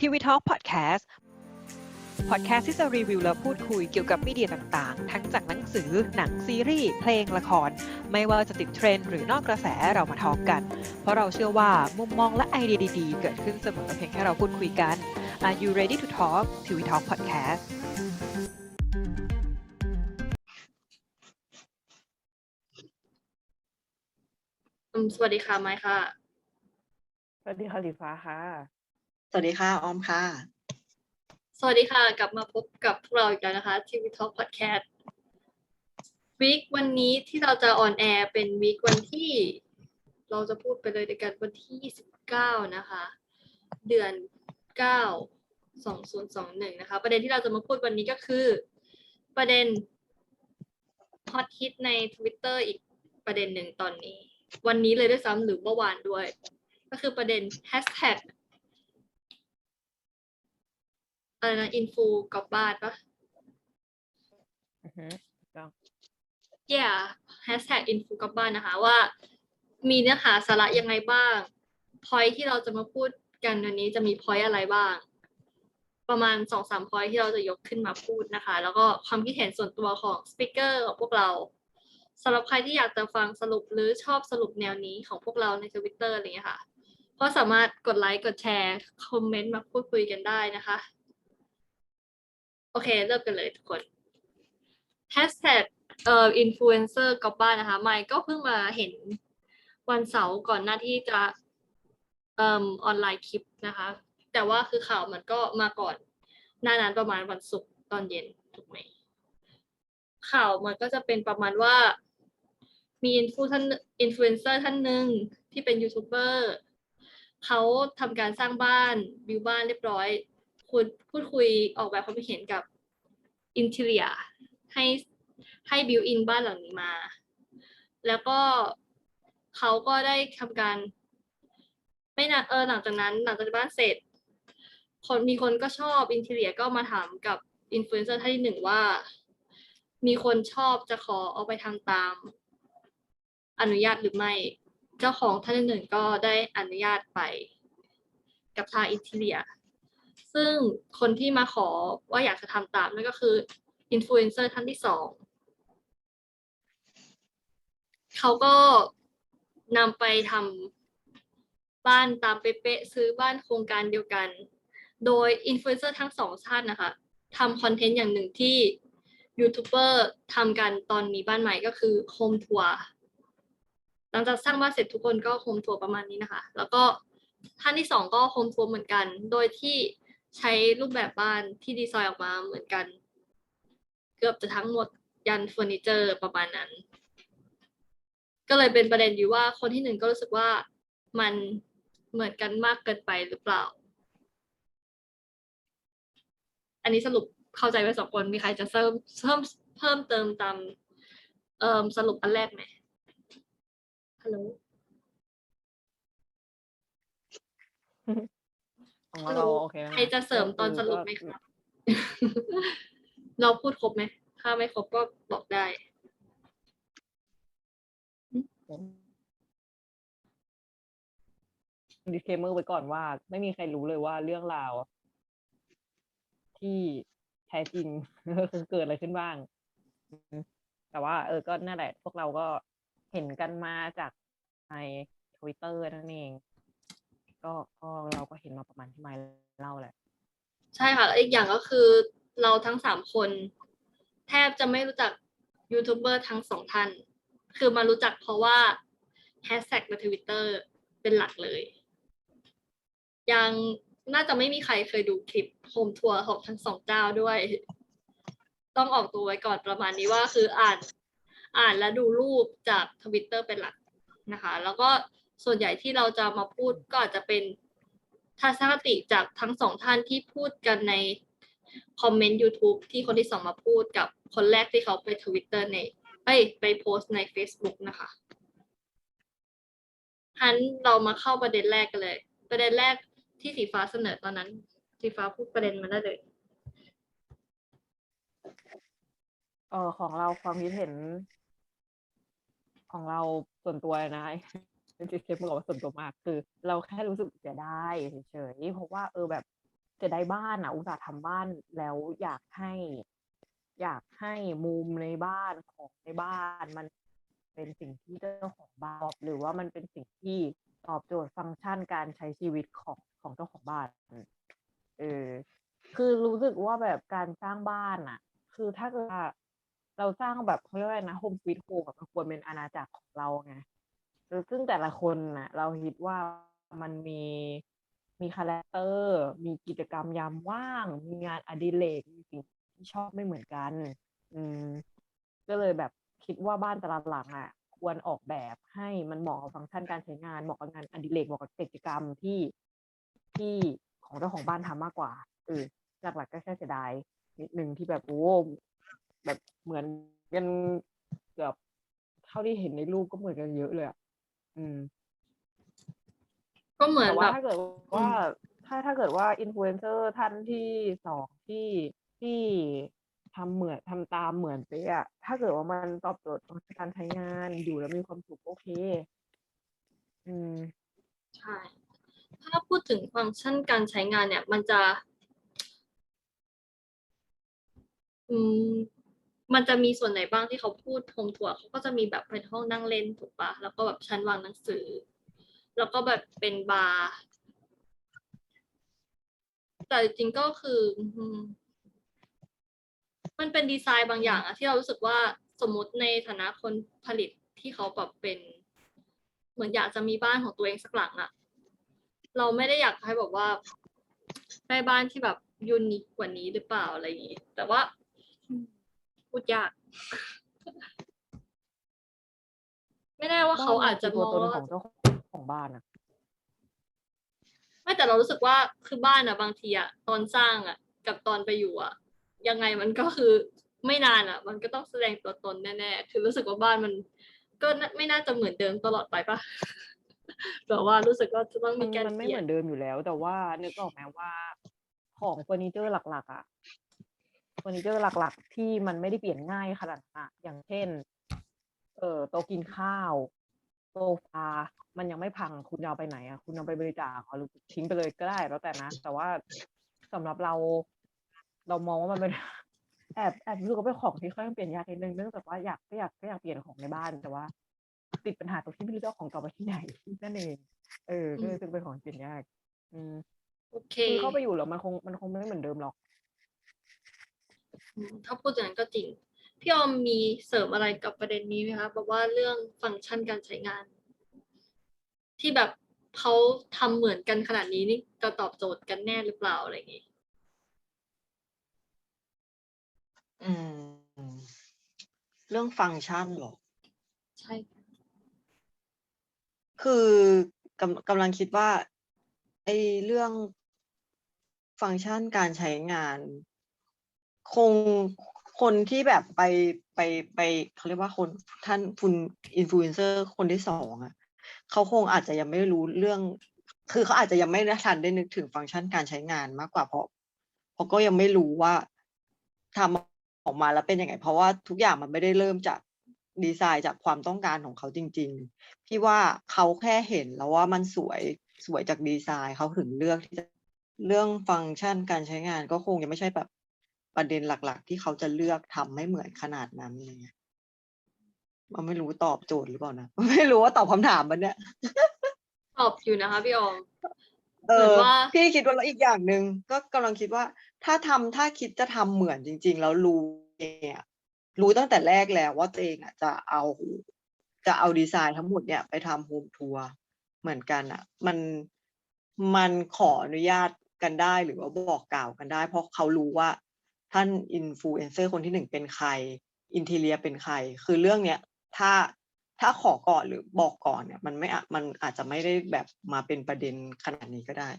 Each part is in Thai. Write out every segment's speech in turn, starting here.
ทีวีทอ l k พอดแคสต์พอดแคสต์ที่จะรีวิวและพูดคุยเกี่ยวกับมีเดียต่างๆ ทั้งจากหนังสือ หนังซีรีส์ เพลงละคร ไม่ว่าจะติดเทรนด์หรือนอกกระแสเรามาทอล์กกัน เพราะเราเชื่อว่ามุมมองและไอเดียดีๆ เกิดขึ้นเสมอเพียงแค่เราพูดคุยกัน Are you ready to talk ทีวีทอ l k พอดแคสต์อืมสวัสดีค่ะไมค์ค่ะ สวัสดีค่ะสีฟ้าค่ะ สวัสดีค่ะ ออมค่ะ สวัสดีค่ะ กลับมาพบกับพวกเราอีกแล้วนะคะทีวีทอ l k พอดแคสต์วีควันนี้ที่เราจะออนแอร์เป็นวีควันที่ เราจะพูดไปเลยในกันวันที่ 29 นะคะ เดือน 9 2021 นะคะ ประเด็นที่เราจะมาพูดวันนี้ก็คือ ประเด็นฮอตฮิตใน Twitter อีกประเด็นหนึ่งตอนนี้ วันนี้เลยด้วยซ้ำหรือเมื่อวานด้วย ก็คือประเด็น hashtag อะไรนะอินฟูกลับบ้านปะ อือฮึถูกต้อง yeah hashtag อินฟูกลับบ้านนะคะว่า มีเนื้อหาสาระยังไงบ้าง point ที่เราจะมาพูดกันวันนี้จะมี point อะไรบ้าง ประมาณสองสาม point ที่เราจะยกขึ้นมาพูดนะคะ แล้วก็ความคิดเห็นส่วนตัวของ speaker ของพวกเราสำหรับใครที่อยากจะฟังสรุปหรือชอบสรุปแนวนี้ของพวกเราใน Twitter อะไรอย่างเงี้ยค่ะ ก็สามารถกดไลค์กดแชร์คอมเมนต์มาพูดคุยกันได้นะคะ โอเค เริ่มกันเลยทุกคน Hashtag เอ่ออินฟลูเอนเซอร์กลับบ้านนะคะ ไมค์ก็เพิ่งมาเห็นวันเสาร์ก่อนหน้าที่จะเอ่อออนไลน์คลิปนะคะ แต่ว่าคือข่าวมันก็มาก่อน หน้านั้นประมาณวันศุกร์ตอนเย็นถูกไหมข่าวมันก็จะเป็นประมาณว่า มีอินฟูท่านอินฟลูเอนเซอร์ท่านหนึ่งที่เป็นยูทูบเบอร์เขาทำการสร้างบ้านบิวบ้านเรียบร้อย คุยพูดคุยออกแบบความคิดเห็นกับอินเท i รียให้ให้บิวอินบ้านหลังนี้มา แล้วก็เขาก็ได้ทำการ ไม่นานเออหลังจากนั้น หลังจากบ้านเสร็จ คนมีคนก็ชอบอินเท i รียก็มาถามกับอินฟลูเอนเซอร์ท่านที่หนึ่งว่า มีคนชอบจะขอเอาไปทำตาม อนุญาตหรือไม่ เจ้าของท่านที่หนึ่งก็ได้อนุญาตไป กับทางอินเท i รีย ซึ่งคนที่มาขอว่าอยากจะทำตามนั่นก็คืออินฟลูเอนเซอร์ท่านที่สองเขาก็นำไปทำบ้านตามเป๊ะๆซื้อบ้านโครงการเดียวกัน โดยอินฟลูเอนเซอร์ทั้งสองท่านนะคะทำคอนเทนต์อย่างหนึ่งที่ยูทูบเบอร์ทำกันตอนมีบ้านใหม่ก็คือโฮมทัวร์หลังจากสร้างบ้านเสร็จทุกคนก็โฮมทัวร์ประมาณนี้นะคะ แล้วก็ท่านที่สองก็โฮมทัวร์เหมือนกัน โดยที่ ใช้รูปแบบบ้านที่ดีไซน์ออกมาเหมือนกัน เกือบจะทั้งหมดยันเฟอร์นิเจอร์ประมาณนั้น ก็เลยเป็นประเด็นอยู่ว่าคนที่หนึ่งก็รู้สึกว่ามันเหมือนกันมากเกินไปหรือเปล่า อันนี้สรุปเข้าใจไปสองคนมีใครจะเพิ่มเพิ่มเพิ่มเติมตามเอ่อสรุปอันแรกไหมฮัลโหล ของฮัลโหลเราโอเคนะใครจะเสริมตอนสรุปไหมครับ เราพูดครบไหม ถ้าไม่ครบก็บอกได้ ดิสเคมเมอร์ไว้ก่อนว่า ไม่มีใครรู้เลยว่าเรื่องราว ที่แท้จริงคือเกิดอะไรขึ้นบ้างอืมแต่ว่า เออก็นั่นแหละพวกเราก็เห็นกันมาจากในทวิตเตอร์นั่นเอง ก็ก็เราก็เห็นมาประมาณที่ไมค์เล่าแหละ ใช่ค่ะแล้วอีกอย่างก็คือเราทั้งสามคน แทบจะไม่รู้จักยูทูบเบอร์ทั้งสองท่าน คือมารู้จักเพราะว่าแฮชแท็กในทวิตเตอร์เป็นหลักเลย ยังน่าจะไม่มีใครเคยดูคลิปโฮมทัวร์ของทั้งสองเจ้าด้วย ต้องออกตัวไว้ก่อนประมาณนี้ว่าคืออ่าน อ่านและดูรูปจากทวิตเตอร์เป็นหลักนะคะ แล้วก็ ส่วนใหญ่ที่เราจะมาพูดก็อาจจะเป็นทัศนคติจากทั้งสองท่านที่พูดกันในคอมเมนต์ YouTube ที่คนที่สองมาพูดกับคนแรกที่เขาไปทวิตเตอร์ในเอ้ยไปโพสต์ใน Facebook นะคะฮันเรามาเข้าประเด็นแรกกันเลย ประเด็นแรกที่สีฟ้าเสนอตอนนั้น สีฟ้าพูดประเด็นมาได้เลยเออของเราความคิดเห็น ของเราส่วนตัวนะ เป็นดิสเคมเมอร์ว่าส่วนตัวมาก คือ เราแค่รู้สึกเสียดายเฉยๆเพราะว่าเออแบบเสียดายบ้านอะอุตส่าห์ทำบ้านแล้วอยากให้ อยากให้มุมในบ้านของในบ้านมันเป็นสิ่งที่เจ้าของบ้านหรือว่ามันเป็นสิ่งที่ตอบโจทย์ฟังก์ชันการใช้ชีวิตของของเจ้าของบ้านเออคือรู้สึกว่าแบบการสร้างบ้านอะ คือถ้าเกิดเราสร้างแบบเขาเรียกว่าอะไรนะโฮมสวีทโฮมแบบมันควรเป็นอาณาจักรของเราไง ซึ่งแต่ละคนน่ะเราคิดว่ามันมีมีคาแรคเตอร์ มีกิจกรรมยามว่าง มีงานอดิเรกมีสิ่งที่ชอบไม่เหมือนกัน อืม ก็เลยแบบคิดว่าบ้านแต่ละหลังอะ ควรออกแบบให้มันเหมาะกับฟังก์ชันการใช้งาน เหมาะกับงานอดิเรกเหมาะกับกิจกรรมที่ที่ของเจ้าของบ้านทำมากกว่าเออหลักๆก็แค่เสียดายนิดนึงที่แบบโอ้แบบเหมือนกันเกือบเท่าที่เห็นในรูปก็เหมือนกันเยอะเลยอะ อืม ก็เหมือนแต่แบว่าบ ถ้าเกิดว่า ถ้าถ้าเกิดว่าอินฟลูเอนเซอร์ท่านที่สองที่ที่ทำเหมือนทำตามเหมือนเป๊ะอะถ้าเกิดว่ามันตอบโจทย์การใช้งานอยู่แล้วมีความสุขโอเค อืม ใช่ ถ้าพูดถึงฟังก์ชันการใช้งานเนี่ย มันจะ อืม มันจะมีส่วนไหนบ้างที่เขาพูดโฮมทัวร์เขาก็จะมีแบบเป็นห้องนั่งเล่นถูกปะแล้วก็แบบชั้นวางหนังสือ แล้วก็แบบเป็นบาร์แต่จริงก็คือ มันเป็นดีไซน์บางอย่างอะที่เรารู้สึกว่าสมมติในฐานะคนผลิตที่เขาแบบเป็น เหมือนอยากจะมีบ้านของตัวเองสักหลังอะเราไม่ได้อยากให้แบบว่าได้บ้านที่แบบยูนิคกว่านี้หรือเปล่าอะไรอย่างงี้แต่ว่า พูดยาก ไม่แน่ว่าเขาอาจจะมตัวองตนว่า ของเจ้าของบ้านอะไม่แต่เรารู้สึกว่าคือบ้านอะบางทีอะตอนสร้างอะกับตอนไปอยู่อะยังไงมันก็คือไม่นานอะมันก็ต้องแสดงตัวตนแน่ๆคือรู้สึกว่าบ้านมัน ก็น่าไม่น่าจะเหมือนเดิมตลอดไปปะ แบบว่ารู้สึกว่าจะต้องมัมีนการมันไม่เปลี่เหยมืนอนเดิมอยู่แล้ว แต่ว่านึกออกไหมว่า ของเฟอร์นิเจอร์หลัก ๆอะเฟ อร์นิเจอร์หลัก ๆ ที่มันไม่ได้เปลี่ยนง่ายขนาดนั้นอะอย่างเช่น เอ่อโต๊ะกินข้าวโซฟา มันยังไม่พังคุณจะเอาไปไหนอะคุณเอาไปบริจาคเหรอหรือทิ้งไปเลยก็ได้แล้วแต่นะ แต่ว่าสำหรับเรา เรามองว่ามันเป็นแอบแอบรู้สึกว่าเป็นของที่ค่อนข้างเปลี่ยนยากนิดนึงเนื่องจากว่าอยากก็อยากก็อยากเปลี่ยนของในบ้านแต่ว่า ติดปัญหาตรงที่ไม่รู้จะเอาของเก่าไปที่ไหนนั่นเองเออก็เลยจึงเป็นของเปลี่ยนยาก อืมโอเคคือเข้าไปอยู่แล้วมันคงมันคงไม่เหมือนเดิมหรอกอืม ถ้าพูดอย่างนั้นก็จริง พี่ออมมีเสริมอะไรกับประเด็นนี้ไหมคะแบบว่าเรื่องฟังก์ชันการใช้งาน ที่แบบเขาทำเหมือนกันขนาดนี้นี่จะตอบโจทย์กันแน่หรือเปล่าอะไรอย่างงี้ อืม เรื่องฟังก์ชันเหรอ ใช่ คือกำกำลังคิดว่าไอ้เรื่องฟังก์ชันการใช้งาน คงคนที่แบบไปไปไปเขาเรียกว่าคนท่านคุณอินฟลูเอนเซอร์คนที่สองอะเขาคงอาจจะยังไม่รู้เรื่อง คือเขาอาจจะยังไม่ได้ทันได้นึกถึงฟังก์ชันการใช้งานมากกว่าเพราะเพราะก็ยังไม่รู้ว่าทำออกมาแล้วเป็นยังไง เพราะว่าทุกอย่างมันไม่ได้เริ่มจากดีไซน์จากความต้องการของเขาจริง ๆ พี่ว่าเขาแค่เห็นแล้วว่ามันสวยสวยจากดีไซน์เขาถึงเลือกที่จะเรื่องฟังก์ชันการใช้งานก็คงยังไม่ใช่แบบ ประเด็นหลัก ๆ ที่เขาจะเลือกทำให้เหมือนขนาดนั้นอะไรเงี้ยมันไม่รู้ตอบโจทย์หรือเปล่านะไม่รู้ว่าตอบคำถามมันเนี่ยตอบอยู่นะคะพี่ออมเอเหมือนอว่าพี่คิดว่าแล้วอีกอย่างหนึ่งก็กำลังคิดว่า ถ้าทำถ้าคิดจะทำเหมือนจริง ๆ แล้วรู้เนี่ยรู้ตั้งแต่แรกแล้วว่าตัวเองอะจะเอาจะเอาดีไซน์ทั้งหมดเนี่ยไปทำโฮมทัวร์เหมือนกันอะ มันมันขออนุญาตกันได้หรือว่าบอกกล่าวกันได้ เพราะเขารู้ว่า ท่านอินฟลูเอนเซอร์คนที่หนึ่งเป็นใคร อินเทเลียเป็นใคร คือเรื่องเนี้ยถ้าถ้าขอก่อนหรือบอกก่อนเนี่ยมันไม่อะมันอาจจะไม่ได้แบบมาเป็นประเด็นขนาดนี้ก็ได้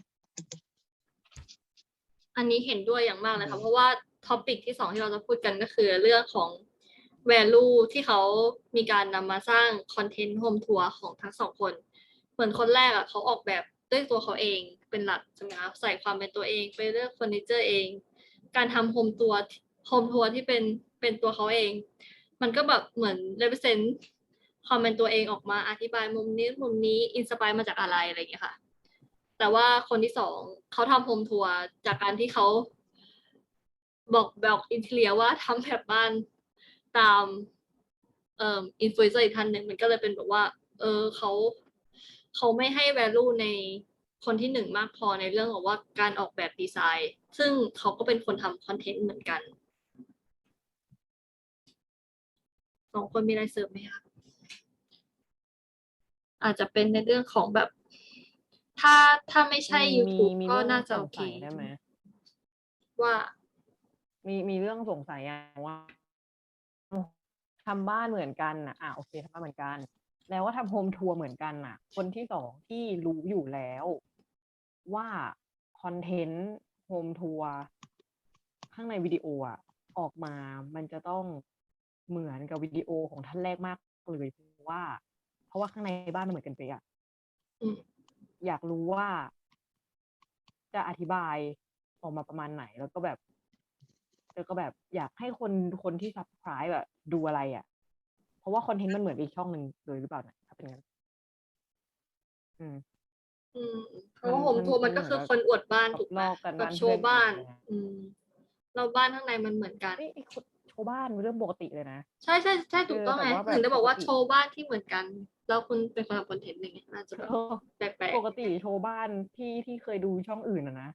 อันนี้เห็นด้วยอย่างมากเลยอืค่ะมเพราะว่าท็อปิกที่สองที่เราจะพูดกันก็คือเรื่องของ value ที่เขามีการนำมาสร้างคอนเทนต์โฮมทัวร์ของทั้งสองคน เหมือนคนแรกอะเขาออกแบบด้วยตัวเขาเองเป็นหลักใช่ไหมคะใส่ความเป็นตัวเองไปเลือกเฟอร์นิเจอร์เอง การทำโฮมทัวร์โฮมทัวร์ที่เป็นเป็นตัวเขาเอง มันก็แบบเหมือน represent ความเป็นตัวเองออกมาอธิบายมุมนี้มุมนี้อินสปายมาจากอะไรอะไรอย่างเงี้ยค่ะ แต่ว่าคนที่สองเขาทำโฮมทัวร์จากการที่เขาบอกบอกอินเทเลียว่าทำแบบบ้านตามเอ่ออินฟลูเอนเซอร์อีกท่านหนึ่งมันก็เลยเป็นแบบว่า เออเขาเขาไม่ให้ value ใน คนที่หนึ่งมากพอในเรื่องของว่าการออกแบบดีไซน์ ซึ่งเขาก็เป็นคนทำคอนเทนต์เหมือนกันสองคนมีอะไรเสริมไหมคะอาจจะเป็นในเรื่องของแบบ ถ้าถ้าไม่ใช่มี YouTube มีก็เรื่องน่าจะสโองเคสัยได้ไหมว่า มีมีเรื่องสงสัยอย่างว่าทำบ้านเหมือนกันน่ะอะโอเคทำบ้านเหมือนกัน แล้วว่าทำโฮมทัวร์เหมือนกันน่ะ คนที่สองที่รู้อยู่แล้ว ว่าคอนเทนต์โฮมทัวร์ข้างในวิดีโออะออกมามันจะต้องเหมือนกับวิดีโอของท่านแรกมากเลยเพราะว่า เพราะว่าข้างในบ้านมันเหมือนกันไปอะอืมอยากรู้ว่า จะอธิบายออกมาประมาณไหน แล้วก็แบบ แล้วก็แบบอยากให้คนคนที่ subscribe แบบดูอะไรอะ เพราะว่าคอนเทนต์มันเหมือนอีกช่องหนึ่งเลยหรือเปล่านะถ้าเป็นงั้นอืม อืมเพราะว่าโฮมมันทัวร์มัมันนก็คือเหมือนคนอวดบ้านถูกไหมลอกกันแบบบ้านโชว์บ้านเพื่อนอะไรเงี้ยอืมเราบ้านข้างในมันเหมือนกัน เอ้ยไอ้คนโชว์บ้านเป็นเรื่องปกติเลยนะ ใช่ใช่ใช่ถูกต้องเออไงแต่ว่าแบบถึงได้บอกว่าปกติ โชว์บ้านที่เหมือนกัน แล้วคุณเป็นคนทำคอนเทนต์อย่างเงี้ยน่าจะแบบเออแปลกปกติโชว์บ้านที่ที่เคยดูช่องอื่นอะนะ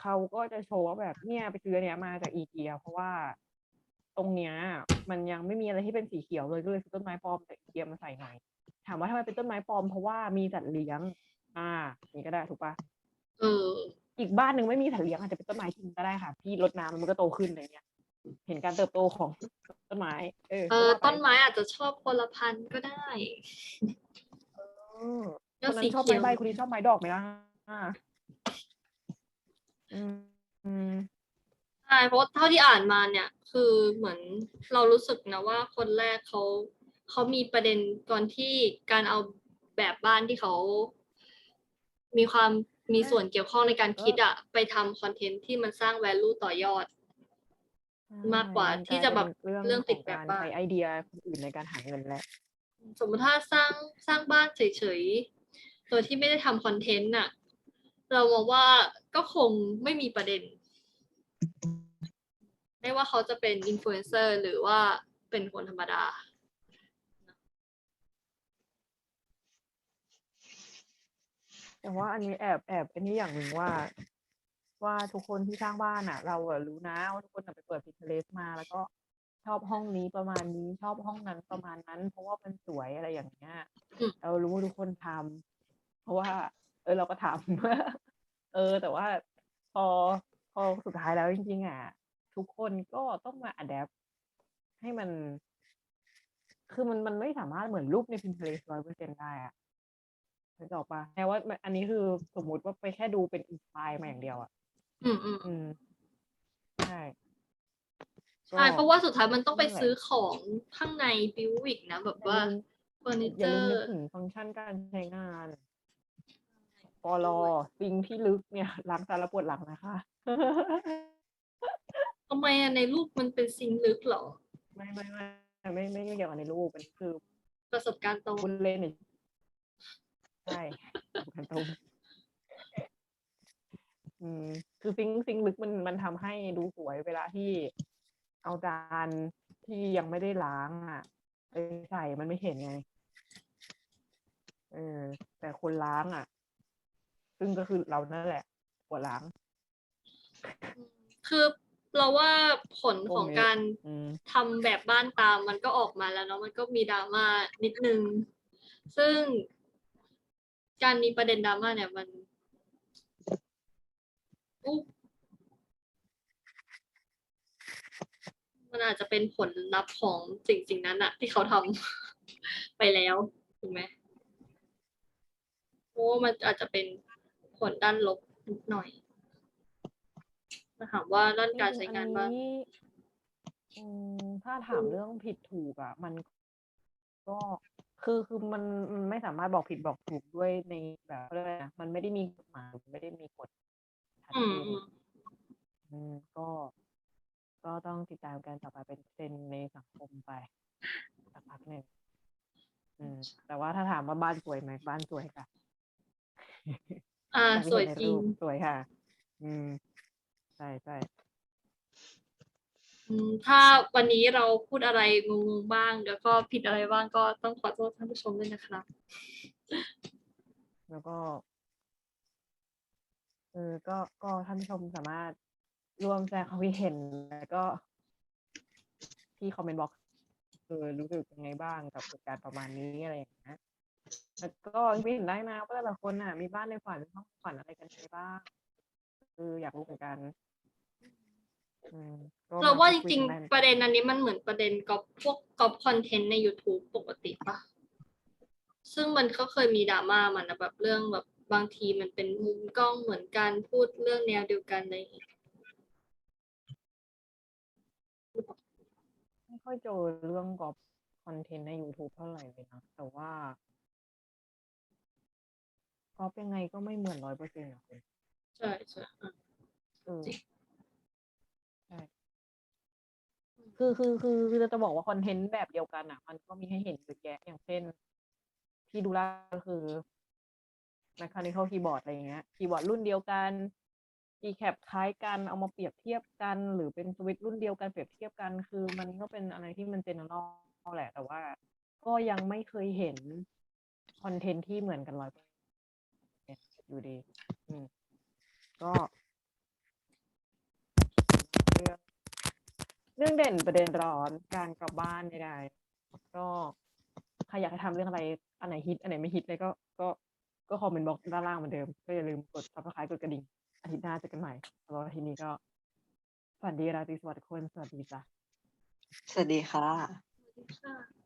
เขาก็จะโชว์ว่าแบบเนี่ยไปซื้ออนเนี้ยมาจากอีเกีย เพราะว่าตรงเนี้ย มันยังไม่มีอะไรที่เป็นสีเขียวเลยก็เลยซื้อต้นไม้ปลอมจากอีเกียมาใส่หน่อยถามว่าทำไมเป็นต้นไม้ปลอมเพราะว่ามีสัตว์เลี้ยง อ่านี่ก็ได้ถูกปะๆเออ อีกบ้านหนึ่งไม่มีสัตว์เลี้ยงอาจจะเป็นต้นไม้จริงก็ได้ค่ะ พี่รดน้ำมันก็โตขึ้นอะไรเงี้ย เห็นการเติบโตของต้นไม้ เออเออก็ว่าปต้นไม้อาจจะชอบคนละพันธุ์ก็ได้เออแล้ควนนั้สีนชอบเขีไม้ยวใบคนนี้ชอบไม้ดอกไหมล่ะอ่าอืมอืม ใช่เพราะว่าเท่าที่อ่านมาเนี่ย คือเหมือนเรารู้สึกนะว่าคนแรกเขาเขามีประเด็นก่อนที่การเอาแบบบ้านที่เขา มีความมีส่วนเกี่ยวข้องในการคิดอะไปทำคอนเทนต์ที่มันสร้าง value ต่อยอด มากกว่าใช่ที่จะแบบมันกลายเป็นเรื่องติดขแบบการบ้าน ใช้ไอเดียคนอื่นในการหาเงินแหละ สมมติถ้าสร้างสร้างบ้านเฉยๆ โดยที่ไม่ได้ทำคอนเทนต์น่ะ เรามองว่าก็คงไม่มีประเด็น ไม่ว่าเขาจะเป็นอินฟลูเอนเซอร์หรือว่าเป็นคนธรรมดา แต่ว่าอันนี้แอบแอบอันนี้อย่างหนึ่งว่า ว่าทุกคนที่สร้างบ้านอะ เราอะรู้นะว่าทุกคนอะไปเปิด Pinterest มา แล้วก็ชอบห้องนี้ประมาณนี้ชอบห้องนั้นประมาณนั้น เพราะว่ามันสวยอะไรอย่างเงี้ยเรารู้ว่าทุกคนทำเพราะว่า เออเราก็ทำเออ แต่ว่า พอพอสุดท้ายแล้วจริงๆอะทุกคนก็ต้องมาอัดแอปให้มัน คือมันมันไม่สามารถเหมือนรูปใน Pinterest ร้อยเปอร์เซ็นได้อะ นึกออกปะแต่ว่ามันอันนี้คือสมมุติว่าไปแค่ดูเป็นอินสปายมาอย่างเดียวอะ อืมอืมอืมใช่ใช่ก็เพราะว่าสุดท้ายมันต้องไปนั่นแหละซื้อของข้างในบิวอีกนะ แบบว่าเฟอร์นิอเจย่าอลืมนึกร์ถึงฟังก์ชันการใช้งานปลอซิงค์ที่ลึกเนี่ยล้างจานแล้วปวดหลังนะคะทำไมอะในรูปมันเป็นซิงค์ลึกเหรอไม่ไม่ไม่ไม่ไม่ไม่เกี่ยวกับในรูปมันคือ ประสบการณ์ตรงคุณเล่นเนี่ย ใช่กันตรงอืมคือซิงค์ซิงค์ลึกมันมันทำให้ดูสวยเวลาที่เอาจานที่ยังไม่ได้ล้างอะไปใส่มันไม่เห็นไงเออแต่คนล้างอะ ซึ่งก็คือเรานั่นแหละปวดล้าง คือเราว่าผลของพวกนี้การอืม ทำแบบบ้านตามมันก็ออกมาแล้วเนาะมันก็มีดราม่านิดนึง ซึ่ง การมีประเด็นดราม่าเนี่ยมันอุ๊บมันอาจจะเป็นผลลัพธ์ของสิ่งสิ่งนั้นอะที่เขาทำ ไปแล้วถูกไหมเพราะว่ามันอาจจะเป็นผลด้านลบนิดหน่อยมาถามว่าด้านการใช้งานบ้างจริๆอัอืมถ้าถามเรื่องผิดถูกอะ มันก็ คือคือมันมันไม่สามารถบอกผิดบอกถูกด้วยในแบบเขาเรียกอะไรนะมันไม่ได้มีกฎหมายไม่ได้มีกฎชัดอืเจมนอืมอืมก็ ก็ต้องติดตามกันต่อไปเป็นเทรนด์ในสังคมไปสักพักหนึ่งอืม แต่ว่าถ้าถามว่าบ้านสวยไหมบ้านสวยค่ะ อ่าอย่างที่สวยเห็นในจริงปสวยค่ะ อืม ใช่ใช่อืม ถ้าวันนี้เราพูดอะไรงงๆบ้าง แล้วก็ผิดอะไรบ้างก็ต้องขอโทษท่านผู้ชมด้วยนะครับ แล้วก็เออก็ก็ท่านผู้ชมสามารถร่วมแสดงความคิดเห็นแล้วก็ ที่คอมเมนต์บ็อกซ์เออรู้สึกยังไงบ้างกับเหตุการณ์ประมาณนี้อะไรอย่างเงี้ยแล้วก็คิดเห็นได้นะว่าแต่ละคนน่ะ มีบ้านในฝันมีห้องฝันอะไรกันไปบ้างเอออยากรู้เหมือนกัน อืมก็เราว่ามาจพูดคุยริงกันได้ๆประเด็นอันนี้มันเหมือนประเด็นก๊อปพวกก๊อปคอนเทนต์ใน YouTube ปกติปะซึ่งมันก็เคยมีดราม่ามันนะแบบเรื่องแบบบางทีมันเป็นมุมกล้องเหมือนกันพูดเรื่องแนวเดียวกันอะไรอย่างเงี้ยไม่ค่อยเจอเรื่องกอบคอนเทนต์ใน YouTube เท่าไหร่เลยนะแต่ว่ากอบยังไงก็ไม่เหมือนร้อยเปอร์เซ็นต์อะคุณใช่ใช่อะเออ คือคือคือคือจะบอกว่าคอนเทนต์แบบเดียวกันอะ มันก็มีให้เห็นเยอะแยะอย่างเช่น ที่ดูแลวก็คือ mechanical keyboard อะไรอย่างเงี้ยคีย์บอร์ดรุ่นเดียวกัน keycap คล้ายกันเอามาเปรียบเทียบกัน หรือเป็นสวิตช์รุ่นเดียวกันเปรียบเทียบกัน คือมันก็เป็นอะไรที่มัน general แหละ แต่ว่า ก็ยังไม่เคยเห็นคอนเทนต์ที่เหมือนกันร้อยเป็นอยู่ดี อืม ก็เรื่อง เรื่องเด่นประเด็นร้อนการกลับบ้านใดๆก็ใครอยากให้ทำเรื่องอะไรอันไหนฮิตอันไหนไม่ฮิตเลยก็ก็ก็คอมเมนต์บอกด้านล่างเหมือนเดิม ก็อย่าลืมกด subscribe กดกระดิ่ง อาทิตย์หน้าเจอกันใหม่สำหรับอาทีนี้ก็สวัสดีราตรีสวัสดิ์ทุกคน สวัสดีจ้ะสวัสดีค่ะค่ะ